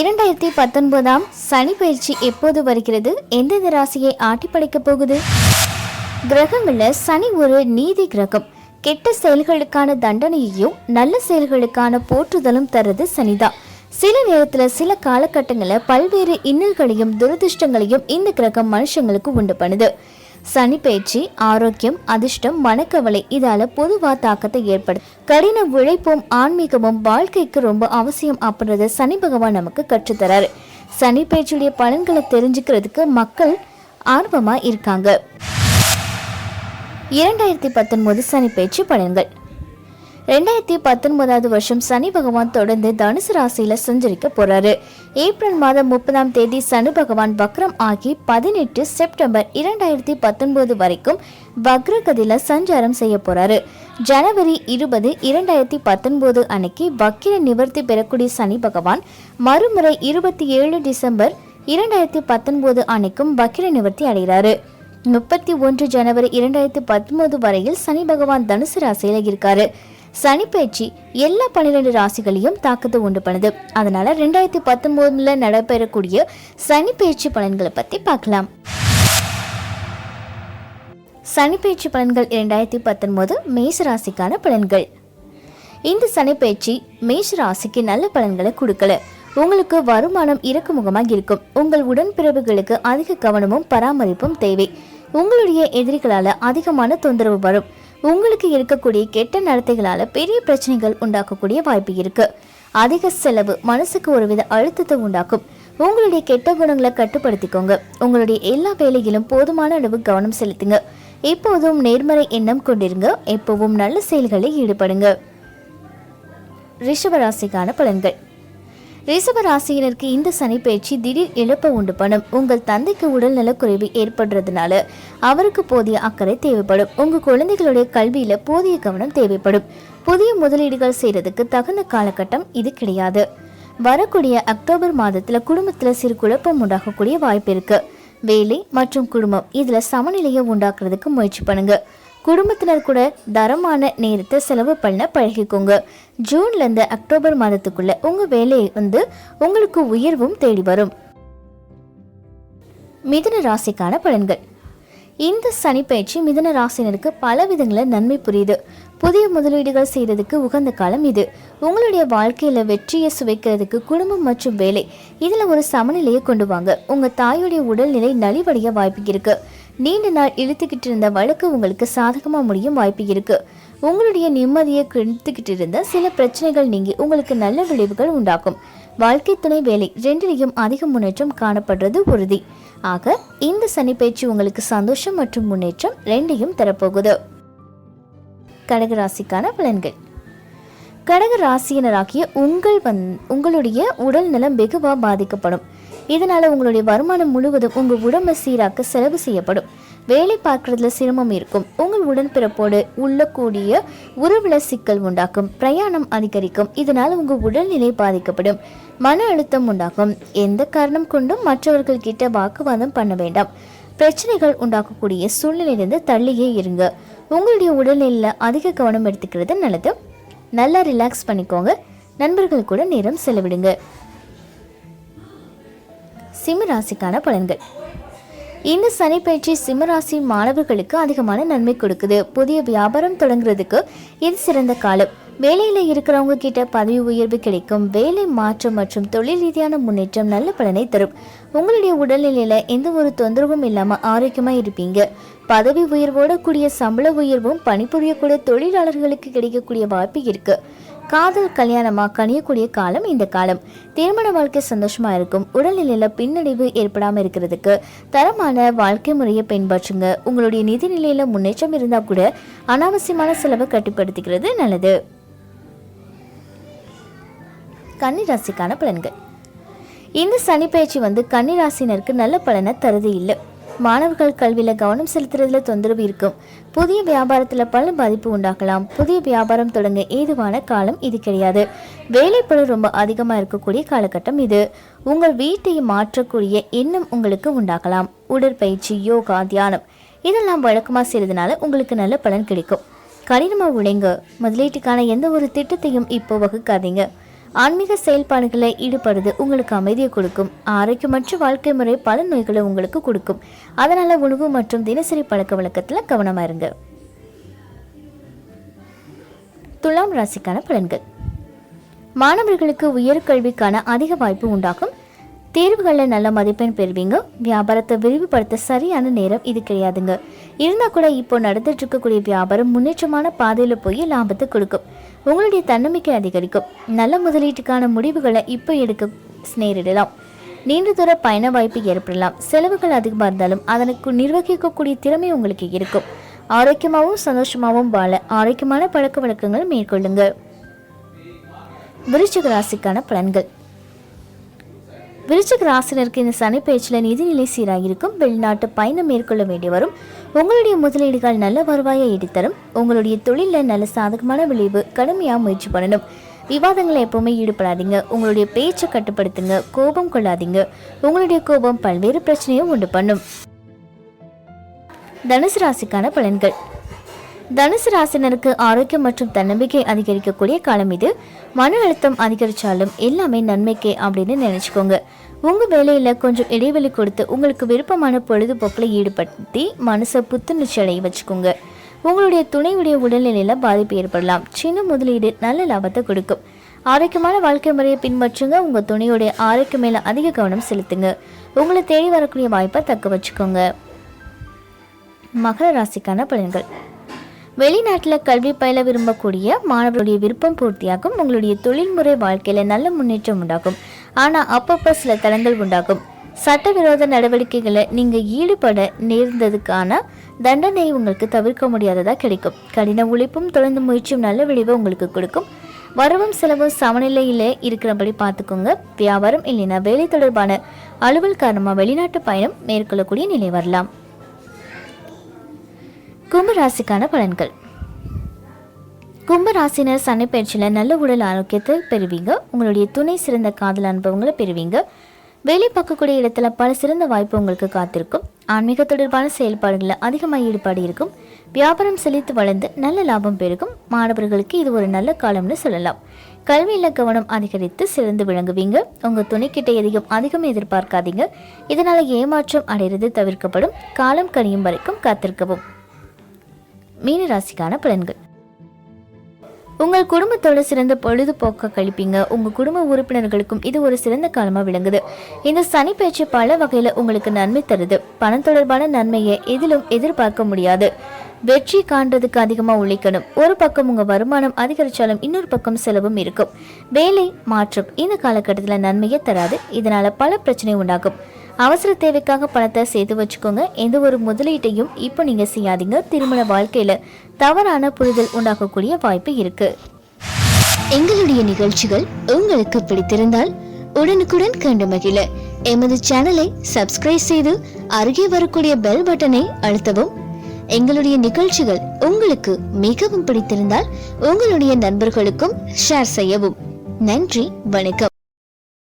இரண்டாயிரத்தி பத்தொன்பதாம் சனி பயிற்சி எப்போது வருகிறது? எந்தெந்த ராசியை ஆட்டிப்படைக்க போகுது? கிரகங்கள்ல சனி ஒரு நீதி கிரகம். கெட்ட செயல்களுக்கான தண்டனையையும் நல்ல செயல்களுக்கான போற்றுதலும் தர்றது சனிதான் சில நேரத்துல சில காலகட்டங்களில் பல்வேறு இன்னல்களையும் துரதிருஷ்டங்களையும் இந்த கிரகம் மனுஷங்களுக்கு உண்டு பண்ணுது. சனி பயிற்சி ஆரோக்கியம் அதிர்ஷ்டம் மனக்கவலை இதால பொதுவா தாக்கத்தை ஏற்படுது கடின உழைப்பும் ஆன்மீகமும் வாழ்க்கைக்கு ரொம்ப அவசியம் அப்படின்றத சனி பகவான் நமக்கு கற்றுத்தராரு சனி பயிற்சியுடைய பலன்களை தெரிஞ்சுக்கிறதுக்கு மக்கள் ஆர்வமா இருக்காங்க. இரண்டாயிரத்தி பத்தொன்பது சனி பயிற்சி பலன்கள். ரெண்டாயிரத்தி பத்தொன்பதாவது வருஷம் சனி பகவான் தொடர்ந்து தனுசு ராசியில சஞ்சரிக்க போறாரு. ஏப்ரல் மாதம் முப்பதாம் தேதி சனி பகவான் வக்ரம் ஆகி பதினெட்டு செப்டம்பர் இரண்டாயிரத்தி பத்தொன்பது வரைக்கும் வக்ரகதியில சஞ்சாரம் செய்ய போறாரு. ஜனவரி இருபது இரண்டாயிரத்தி பத்தொன்பது அன்னைக்கு வக்கிர நிவர்த்தி பெறக்கூடிய சனி பகவான் மறுமுறை இருபத்தி ஏழு டிசம்பர் இரண்டாயிரத்தி பத்தொன்பது அன்னைக்கும் வக்கிர நிவர்த்தி அடைகிறாரு. முப்பத்தி ஒன்று ஜனவரி இரண்டாயிரத்தி பத்தொன்பது வரையில் சனி பகவான் தனுசு ராசியில இருக்காரு. சனிப்பயிற்சி எல்லா பன்னிரெண்டு ராசிகளையும் தாக்கத்தை உண்டு பண்ணுது. அதனால ரெண்டாயிரத்தி பத்தொன்பதுல நடைபெறக்கூடிய சனி பலன்களை பத்தி பார்க்கலாம். சனி பலன்கள் இரண்டாயிரத்தி பத்தொன்பது மேச ராசிக்கான பலன்கள். இந்த சனிப்பயிற்சி மேஷ ராசிக்கு நல்ல பலன்களை கொடுக்கல. உங்களுக்கு வருமானம் இறக்குமுகமாக இருக்கும். உங்கள் உடன்பிறவுகளுக்கு அதிக கவனமும் பராமரிப்பும் தேவை. உங்களுடைய எதிரிகளால் அதிகமான தொந்தரவு வரும். உங்களுக்கு இருக்கக்கூடிய கெட்ட நடத்தைகளால் பெரிய பிரச்சனைகள் உண்டாக்கக்கூடிய வாய்ப்பு இருக்கு. அதிக செலவு மனசுக்கு ஒருவித அழுத்தத்தை உண்டாக்கும். உங்களுடைய கெட்ட குணங்களை கட்டுப்படுத்திக்கோங்க. உங்களுடைய எல்லா வேலையிலும் போதுமான அளவு கவனம் செலுத்துங்க. எப்போதும் நேர்மறை எண்ணம் கொண்டிருங்க. எப்பவும் நல்ல செயல்களில் ஈடுபடுங்க. ரிஷபராசிக்கான பலன்கள். ரிஷப ராசியினருக்கு இந்த சனி பயிற்சி திடீர் இழப்பை உண்டு பண்ணும். உங்கள் தந்தைக்கு உடல்நல குறைவு ஏற்படுறதுனால அவருக்கு போதிய அக்கறை தேவைப்படும். உங்கள் குழந்தைகளுடைய கல்வியில் போதிய கவனம் தேவைப்படும். புதிய முதலீடுகள் செய்கிறதுக்கு தகுந்த காலகட்டம் இது கிடையாது. வரக்கூடிய அக்டோபர் மாதத்தில் குடும்பத்தில் சிறு குழப்பம் உண்டாகக்கூடிய வாய்ப்பு இருக்கு. வேலை மற்றும் குடும்பம் இதில் சமநிலையை உண்டாக்குறதுக்கு முயற்சி பண்ணுங்கள் குடும்பத்தினர் கூட தரமான நேரத்தை செலவு பண்ண பழகிக்கோங்க. ஜூன்ல இருந்து அக்டோபர் மாதத்துக்குள்ள உங்க வேலையை வந்து உங்களுக்கு உயர்வும் தேடி வரும். மிதுன ராசிக்கான பலன்கள். இந்த சனி பயிற்சி மிதுன ராசினருக்கு பல விதங்களில் நன்மை புரியுது. புதிய முதலீடுகள் செய்யறதுக்கு உகந்த காலம் இது. உங்களுடைய வாழ்க்கையில வெற்றியை சுவைக்கிறதுக்கு குடும்பம் மற்றும் வேலை இதுல ஒரு சமநிலையை கொண்டு வாங்க. உங்க தாயுடைய உடல்நிலை நலிவடைய வாய்ப்பு இருக்கு. நீண்ட நாள் இழுத்துக்கிட்டு இருந்த வழக்கு உங்களுக்கு சாதகமாக முடியும் வாய்ப்பு இருக்குது உங்களுடைய நிம்மதியை கெடுத்துக்கிட்டு இருந்த சில பிரச்சனைகள் நீங்கி உங்களுக்கு நல்ல விளைவுகள் உண்டாக்கும். வாழ்க்கை துணை வேலை ரெண்டிலையும் அதிக முன்னேற்றம் காணப்படுறது உறுதி. ஆக இந்த சனி பயிற்சி உங்களுக்கு சந்தோஷம் மற்றும் முன்னேற்றம் ரெண்டையும் தரப்போகுது. கடகராசிக்கான பலன்கள். கடக ராசியினராகிய உங்கள் வந் உங்களுடைய உடல் நலம் வெகுவாக பாதிக்கப்படும். இதனால உங்களுடைய வருமானம் முழுவதும் உங்க உடம்பை சீராக்க செலவு செய்யப்படும். வேலை பார்க்கறதுல சிரமம் இருக்கும். உங்கள் உடன்பிறப்போடு உள்ளக்கூடிய உறவுல சிக்கல் உண்டாக்கும். பிரயாணம் அதிகரிக்கும். இதனால உங்க உடல்நிலை பாதிக்கப்படும். மன அழுத்தம் உண்டாகும். எந்த காரணம் கொண்டும் மற்றவர்கள் கிட்ட வாக்குவாதம் பண்ண வேண்டாம். பிரச்சனைகள் உண்டாக்கக்கூடிய சூழ்நிலையிலிருந்து தள்ளியே இருங்க. உங்களுடைய உடல்நிலையில் அதிக கவனம் எடுத்துக்கிறது நல்லது. நல்லா ரிலாக்ஸ் பண்ணிக்கோங்க. நண்பர்கள் கூட நேரம் செலவிடுங்க. சிம்மராசிக்கான பலன்கள். இந்த சனி பயிற்சி சிம்மராசி மாணவர்களுக்கு அதிகமான நன்மை கொடுக்குது. புதிய வியாபாரம் தொடங்குறதுக்கு இது சிறந்த காலம். வேலையில இருக்கிறவங்க கிட்ட பதவி உயர்வு கிடைக்கும். வேலை மாற்றம் மற்றும் தொழில் ரீதியான முன்னேற்றம் நல்ல பலனை தரும். உங்களுடைய உடல்நிலையில எந்த ஒரு தொந்தரவும் இல்லாமல் ஆரோக்கியமா இருப்பீங்க. பதவி உயர்வோட கூடிய சம்பள உயர்வும் பணிபுரியக்கூடிய தொழிலாளர்களுக்கு கிடைக்கக்கூடிய வாய்ப்பு இருக்கு. காதல் கல்யாணமாக கனியக்கூடிய காலம் இந்த காலம். திருமண வாழ்க்கை சந்தோஷமாக இருக்கும். உடல்நிலையில் பின்னடைவு ஏற்படாமல் இருக்கிறதுக்கு தரமான வாழ்க்கை முறையை பின்பற்றுங்க. உங்களுடைய நிதி நிலையில் முன்னேற்றம் இருந்தால் கூட அனாவசியமான செலவை கட்டுப்படுத்திக்கிறது நல்லது. கன்னிராசிக்கான பலன்கள். இந்த சனி பயிற்சி வந்து கன்னிராசினருக்கு நல்ல பலனை தருது இல்லை. மாணவர்கள் கல்வியில் கவனம் செலுத்துறதுல தொந்தரவு இருக்கும். புதிய வியாபாரத்தில் பல பாதிப்பு உண்டாக்கலாம் புதிய வியாபாரம் தொடங்க ஏதுவான காலம் இது கிடையாது. வேலைப்பளு ரொம்ப அதிகமாக இருக்கக்கூடிய காலகட்டம் இது. உங்கள் வீட்டை மாற்றக்கூடிய எண்ணம் உங்களுக்கு உண்டாகலாம். உடற்பயிற்சி யோகா தியானம் இதெல்லாம் வழக்கமாக செய்யறதுனால உங்களுக்கு நல்ல பலன் கிடைக்கும். கடினமாக உழைங்க. முதலீட்டுக்கான எந்த ஒரு திட்டத்தையும் இப்போ வகுக்காதீங்க. ஆன்மீக செயல்பாடுகளை ஈடுபடுறது உங்களுக்கு அமைதியை கொடுக்கும். ஆரோக்கியமற்ற வாழ்க்கை முறை பல நோய்களை உங்களுக்கு கொடுக்கும். அதனால உணவு மற்றும் தினசரி பழக்க வழக்கத்தில் கவனமாக இருங்க. துலாம் ராசிக்கான பலன்கள். மாணவர்களுக்கு உயர்கல்விக்கான அதிக வாய்ப்பு உண்டாகும். தேர்வுகளில் நல்ல மதிப்பெண் பெறுவீங்க. வியாபாரத்தை விரிவுபடுத்த சரியான நேரம் இது கிடையாதுங்க. இருந்தால் கூட இப்போ நடந்துட்டு இருக்கக்கூடிய வியாபாரம் முன்னேற்றமான பாதையில் போய் லாபத்தை கொடுக்கும். உங்களுடைய தன்னம்பிக்கை அதிகரிக்கும். நல்ல முதலீட்டுக்கான முடிவுகளை இப்போ எடுக்க நேரிடலாம். நீண்ட தூர பயண வாய்ப்பு ஏற்படலாம். செலவுகள் அதிகமாக இருந்தாலும் அதனுக்கு நிர்வகிக்கக்கூடிய திறமை உங்களுக்கு இருக்கும். ஆரோக்கியமாகவும் சந்தோஷமாகவும் வாழ ஆரோக்கியமான பழக்க வழக்கங்கள் மேற்கொள்ளுங்கள் விருச்சிக ராசிக்கான பலன்கள். விருச்சிக ராசினருக்கு இந்த சனி பயிற்சியில் நிதிநிலை சீராக இருக்கும் வெளிநாட்டு பயணம் மேற்கொள்ள வேண்டி வரும். உங்களுடைய முதலீடுகள் நல்ல வருவாயை ஈட்டித்தரும் உங்களுடைய தொழிலில் நல்ல சாதகமான விளைவு கடுமையாக முயற்சி பண்ணணும். விவாதங்களை எப்பவுமே ஈடுபடாதீங்க. உங்களுடைய பேச்சை கட்டுப்படுத்துங்க. கோபம் கொள்ளாதீங்க. உங்களுடைய கோபம் பல்வேறு பிரச்சனையும் உண்டு பண்ணும். தனுசு ராசிக்கான பலன்கள். தனுசு ராசினருக்கு ஆரோக்கியம் மற்றும் தன்னம்பிக்கை அதிகரிக்கக்கூடிய காலம் இது. மன அழுத்தம் அதிகரிச்சாலும் எல்லாமே நன்மைக்கே அப்படின்னு நினச்சிக்கோங்க. உங்கள் வேலையில் கொஞ்சம் இடைவெளி கொடுத்து உங்களுக்கு விருப்பமான பொழுதுபோக்கில் ஈடுபடுத்தி மனசை புத்துணர்ச்சி அடைய வச்சுக்கோங்க. உங்களுடைய துணையுடைய உடல்நிலையில் பாதிப்பு ஏற்படலாம். சின்ன முதலீடு நல்ல லாபத்தை கொடுக்கும். ஆரோக்கியமான வாழ்க்கை முறையை பின்பற்றுங்க. உங்கள் துணையுடைய ஆரோக்கியம் மேலே அதிக கவனம் செலுத்துங்க. உங்களை தேடி வரக்கூடிய வாய்ப்பை தக்க வச்சுக்கோங்க. மகர ராசிக்கான பலன்கள். வெளிநாட்டில் கல்வி பயில விரும்பக்கூடிய மாணவர்களுடைய விருப்பம் பூர்த்தியாகும். உங்களுடைய தொழில்முறை வாழ்க்கையில் நல்ல முன்னேற்றம் உண்டாகும். ஆனால் அப்பப்போ சில தடங்கள் உண்டாகும். சட்டவிரோத நடவடிக்கைகளை நீங்கள் ஈடுபட நேர்ந்ததுக்கான தண்டனை உங்களுக்கு தவிர்க்க முடியாததாக கிடைக்கும். கடின உழைப்பும் தொடர்ந்து முயற்சியும் நல்ல விளைவை உங்களுக்கு கொடுக்கும். வரவும் செலவும் சமநிலையில் இருக்கிறபடி பார்த்துக்கோங்க. வியாபாரம் இல்லைன்னா வேலை தொடர்பான அலுவல் காரணமாக வெளிநாட்டு பயணம் மேற்கொள்ளக்கூடிய நிலை வரலாம். கும்பராசிக்கான பலன்கள். கும்பராசினர் சனி பயிற்சியில் நல்ல உடல் ஆரோக்கியத்தை பெறுவீங்க. உங்களுடைய துணை சிறந்த காதல் அனுபவங்களை பெறுவீங்க. வேலை பார்க்கக்கூடிய இடத்துல பல சிறந்த வாய்ப்பு உங்களுக்கு காத்திருக்கும். ஆன்மீக தொடர்பான செயல்பாடுகளில் அதிகமாக ஈடுபாடு இருக்கும். வியாபாரம் செழித்து வளர்ந்து நல்ல லாபம் பெருகும். மாணவர்களுக்கு இது ஒரு நல்ல காலம்னு சொல்லலாம். கல்வியில் கவனம் அதிகரித்து சிறந்து விளங்குவீங்க. உங்கள் துணைக்கிட்ட எதையும் அதிகம் எதிர்பார்க்காதீங்க. இதனால் ஏமாற்றம் அடைகிறது தவிர்க்கப்படும். காலம் கனியும் வரைக்கும் காத்திருக்கவும். மீனராசிக்கான பலன்கள். உங்கள் குடும்பத்தோட சிறந்த பொழுதுபோக்க கழிப்பீங்க. உங்க குடும்ப உறுப்பினர்களுக்கும் இது ஒரு சிறந்த காலமா விளங்குது. இந்த சனி பயிற்சி பல வகையில உங்களுக்கு நன்மை தருது. பணம் தொடர்பான நன்மையை எதிலும் எதிர்பார்க்க முடியாது. வெற்றி காண்றதுக்கு அதிகமா உழைக்கணும். ஒரு பக்கம் உங்க வருமானம் அதிகரிச்சாலும் இன்னொரு பக்கம் செலவும் இருக்கும். வேலை மாற்றம் இந்த காலகட்டத்தில் நன்மையை தராது. இதனால பல பிரச்சனை உண்டாகும். அவசர தேவைக்காக பணத்தை சேர்த்து வச்சுக்கோங்க. எந்த ஒரு முதலீட்டையும் இப்போ நீங்க செய்யாதீங்க. திருமண வாழ்க்கையில தவறான புரிதல் உண்டாகக்கூடிய வாய்ப்பு இருக்கு. எங்களுடைய நிகழ்ச்சிகள் உங்களுக்கு பிடித்திருந்தால் உடனுக்குடன் கண்டு மகிழ. எமது சேனலை சப்ஸ்கிரைப் செய்து அருகே வரக்கூடிய பெல் பட்டனை அழுத்தவும். எங்களுடைய நிகழ்ச்சிகள் உங்களுக்கு மிகவும் பிடித்திருந்தால் உங்களுடைய நண்பர்களுக்கும் ஷேர் செய்யவும். நன்றி வணக்கம்.